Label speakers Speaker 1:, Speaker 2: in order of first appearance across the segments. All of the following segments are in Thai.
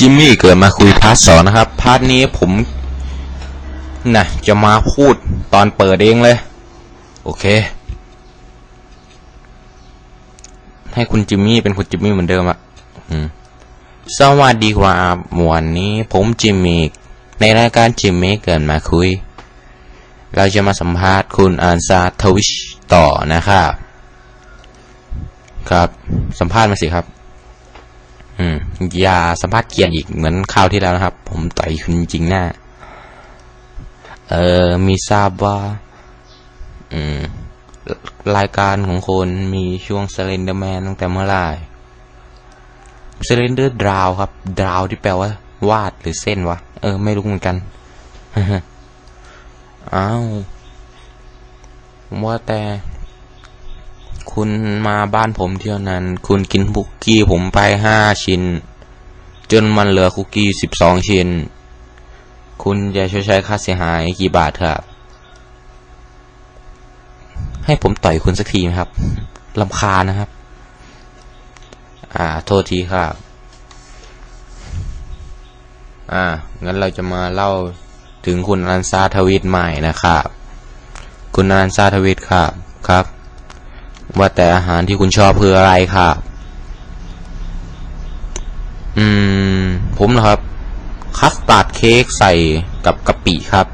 Speaker 1: จิมมี่เกิดมาคุยพาร์ทสองนะครับ พาร์ทนี้ผมนะจะมาพูดตอนเปิดเองเลย โอเค ให้คุณจิมมี่เป็นคุณจิมมี่เหมือนเดิมอะสวัสดีครับวันนี้ผมจิมมี่ในรายการจิมมี่เกิดมาคุย เราจะมาสัมภาษณ์คุณอันซาทวิชต่อนะครับ ครับ สัมภาษณ์มาสิครับ อืมอย่าสัมภาษณ์เกียนอีกเหมือนคราวที่แล้วนะครับ ผมต่อยคุณจริงหน้า เออมีทราบว่า อืม รายการของคนมีช่วง s เลนเดอร์แมนตั้งแต่เมื่อไหร่ s เลนเดอร์ดราวครับ ดราวที่แปลว่า วาดหรือเส้นวะ เออ ไม่รู้เหมือนกันอ้าวว่าแต่ คุณมาบ้านผมเที่ยวนั้น คุณกินคุกกี้ผมไปห้าชิ้น จนมันเหลือคุกกี้สิบสองชิ้น คุณจะชดใช้ค่าเสียหายกี่บาทครับ ให้ผมต่อยคุณสักทีไหมครับลำคาญนะครับ อ่า โทษทีครับ อ่า งั้นเราจะมาเล่าถึงคุณอนันซาทวิตใหม่นะครับ คุณอนันซาทวิตครับ ครับ ว่าแต่อาหารที่คุณชอบคืออะไรครับ อืม ผมนะครับ คัสตาร์ดเค้กใส่กับกะปิครับ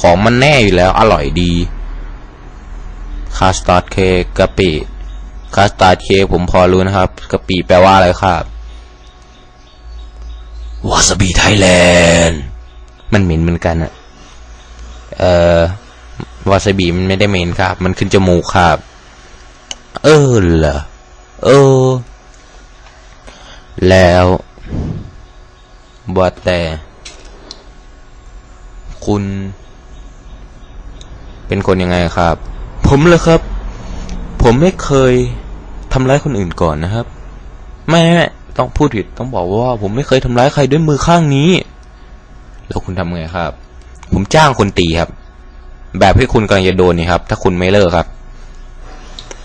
Speaker 1: ของมันแน่อยู่แล้ว อร่อยดี คัสตาร์ดเค้กกะปิ คัสตาร์ดเค้กผมพอรู้นะครับ กะปิแปลว่าอะไรครับ วาซาบิไทยแลนด์ มันเหม็นเหมือนกันอะเอ่อวาซาบิมันไม่ได้เหม็นครับ มันขึ้นจมูกครับ เออเหรอเออ แล้วบอแต่ คุณ เป็นคนยังไงครับ ผมเลยครับ ผมไม่เคยทำร้ายคนอื่นก่อนนะครับ ไม่ไม่ไม่ต้องพูดผิดต้องบอกว่า ผมไม่เคยทำร้ายใครด้วยมือข้างนี้ แล้วคุณทำไงครับ ผมจ้างคนตีครับ แบบที่คุณกำลังจะโดนนี่ครับ ถ้าคุณไม่เลิกครับ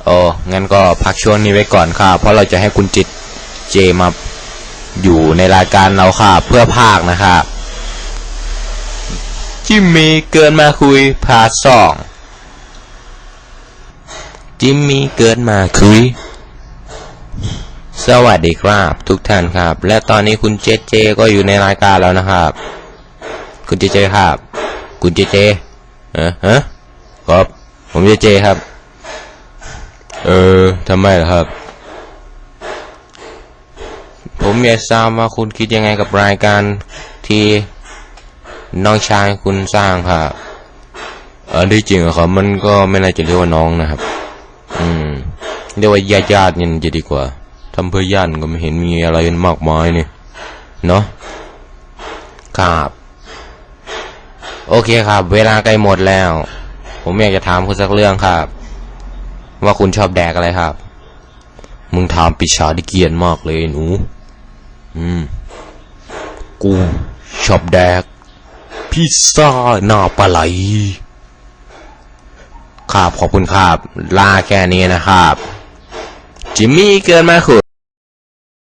Speaker 1: โอ้งั้นก็พักช่วงนี้ไว้ก่อนค่ะ เพราะเราจะให้คุณจิตเจมาอยู่ในรายการเราค่ะ เพื่อภาคนะครับจิมมี่เกินมาคุยพาสองจิมมี่เกินมาคุย สวัสดีครับ ทุกท่านครับ และตอนนี้คุณเจเจก็อยู่ในรายการแล้วนะครับ คุณเจเจครับ คุณเจเจเออฮะครับผมเจเจครับ เออทำไมล่ะครับ ผมอยากทราบว่าคุณคิดยังไงกับรายการที่น้องชายคุณสร้างครับอันที่จริงอะครับ มันก็ไม่น่าจะเรียกว่าน้องนะครับ อืมเรียกว่าญาติญาติยันจะดีกว่าทำเพื่อญาติก็ไม่เห็นมีอะไรมากมายนี่เนาะครับ โอเคครับ เวลาใกล้หมดแล้ว ผมอยากจะถามคุณสักเรื่องครับ ว่าคุณชอบแดกอะไรครับ มึงถามปิชาดิเกียนมากเลยหนู อืม กูชอบแดก พิซซ่าหน้าปลาไหลครับขอบคุณครับ ลาแค่นี้นะครับ จิมมี่เกินมาคุณ